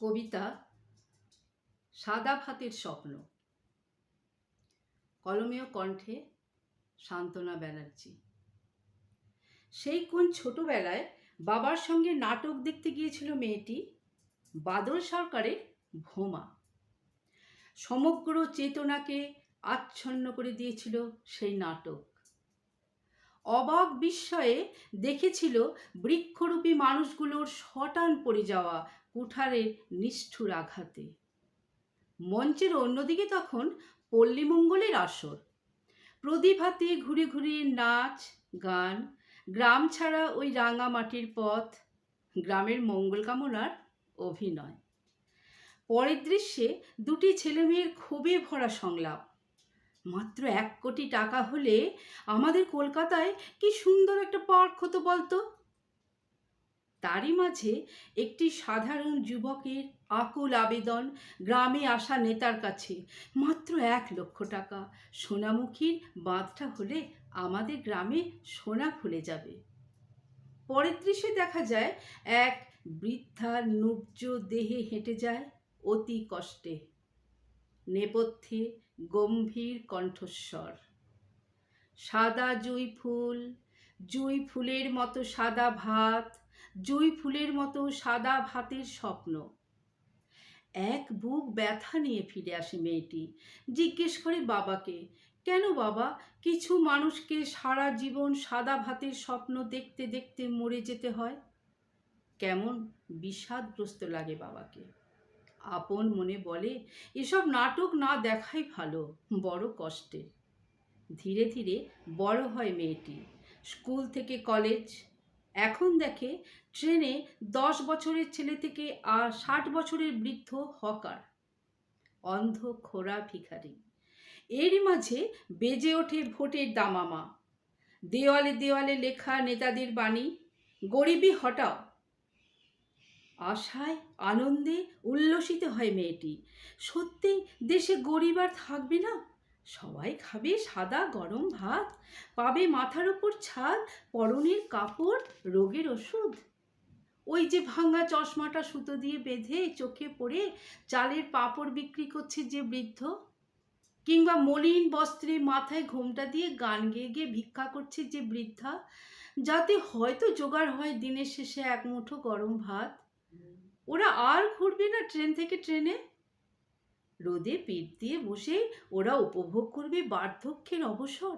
কবিতা সাদা ভাতের স্বপ্ন। কলমেয় কণ্ঠে সান্ত্বনা ব্যানার্জি। সেই কোন ছোটবেলায় বাবার সঙ্গে নাটক দেখতে গিয়েছিল মেয়েটি? বাদল সরকারের ভোমা সমগ্র চেতনাকে আচ্ছন্ন করে দিয়েছিল সেই নাটক। অবাক বিস্ময়ে দেখেছিল বৃক্ষরূপী মানুষগুলোর শটান পড়ে যাওয়া কুঠারের নিষ্ঠুর আঘাতে। মঞ্চের অন্যদিকে তখন পল্লীমঙ্গলের আসর। প্রদীপ হাতে ঘুরে ঘুরে নাচ, গান, গ্রাম ছাড়া ওই রাঙা মাটির পথ, গ্রামের মঙ্গল কামনার অভিনয়। পরের দৃশ্যে দুটি ছেলেমেয়ের ক্ষোভে ভরা সংলাপ। মাত্র এক কোটি টাকা হলে আমাদের কলকাতায় কি সুন্দর একটা পার্ক হতো বলতো? তারই মাঝে একটি সাধারণ যুবকের আকুল আবেদন গ্রামে আসা নেতার কাছে। মাত্র এক লক্ষ টাকা। সোনামুখীর বাঁধটা হলে আমাদের গ্রামে সোনা খুলে যাবে। পরের দৃশ্যে দেখা যায়, এক বৃদ্ধা নুব্জ দেহে হেঁটে যায় অতি কষ্টে। নেপথ্যে গম্ভীর কণ্ঠস্বর। সাদা জুঁই ফুল, জুঁই ফুলের মতো সাদা ভাত জুঁই ফুলের মতো সাদা ভাতের স্বপ্ন। এক বুক ব্যথা নিয়ে ফিরে আসে মেয়েটি। জিজ্ঞেস করে বাবাকে, কেন বাবা? কিছু মানুষকে সারা জীবন সাদা ভাতের স্বপ্ন দেখতে দেখতে মরে যেতে হয়? কেমন বিষাদগ্রস্ত লাগে বাবাকে। আপন মনে বলে, এসব নাটক না দেখাই ভালো, বড় কষ্টে ধীরে ধীরে বড় হয় মেয়েটি। স্কুল থেকে কলেজ এখন দেখে ট্রেনে দশ বছরের ছেলে থেকে আর ষাট বছরের বৃদ্ধ হকার। অন্ধ খোরা ভিখারি। এরই মাঝে বেজে ওঠে ভোটের দামামা। দেওয়ালে দেওয়ালে লেখা নেতাদের বাণী, গরিবী হটাও। আশায়, আনন্দে উল্লসিত হয় মেয়েটি। সত্যি দেশে গরিব আর থাকবে না? সবাই খাবে সাদা গরম ভাত, পাবে মাথার ওপর ছাদ, পরনের কাপড়, রোগের ওষুধ। ওই যে ভাঙা চশমাটা সুতো দিয়ে বেঁধে চোখে পড়ে চালের পাঁপড় বিক্রি করছে যে বৃদ্ধ, কিংবা মলিন বস্ত্রে মাথায় ঘোমটা দিয়ে গান গেয়ে গিয়ে ভিক্ষা করছে যে বৃদ্ধা, যাতে হয়তো জোগাড় হয় দিনের শেষে এক মুঠো গরম ভাত। ওরা আর ঘুরবে না ট্রেন থেকে ট্রেনে? রোদে পিঠ দিয়ে বসে ওরা উপভোগ করবে বার্ধক্যের অবসর।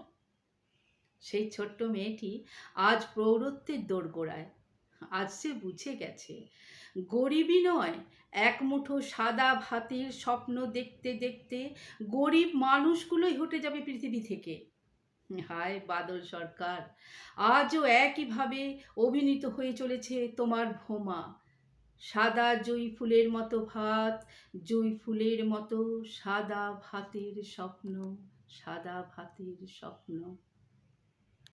সেই ছোট্ট মেয়েটি আজ প্রৌঢ়ত্বের দোরগোড়ায়। আজ সে বুঝে গেছে, গরিবই নয়, এক মুঠো সাদা ভাতের স্বপ্ন দেখতে দেখতে গরিব মানুষগুলোই হটে যাবে পৃথিবী থেকে। হায় বাদল সরকার, আজও একইভাবে অভিনীত হয়ে চলেছে তোমার ভোমা। সাদা জুঁই ফুলের মতো ভাত জুঁই ফুলের মতো সাদা ভাতের স্বপ্ন সাদা ভাতের স্বপ্ন।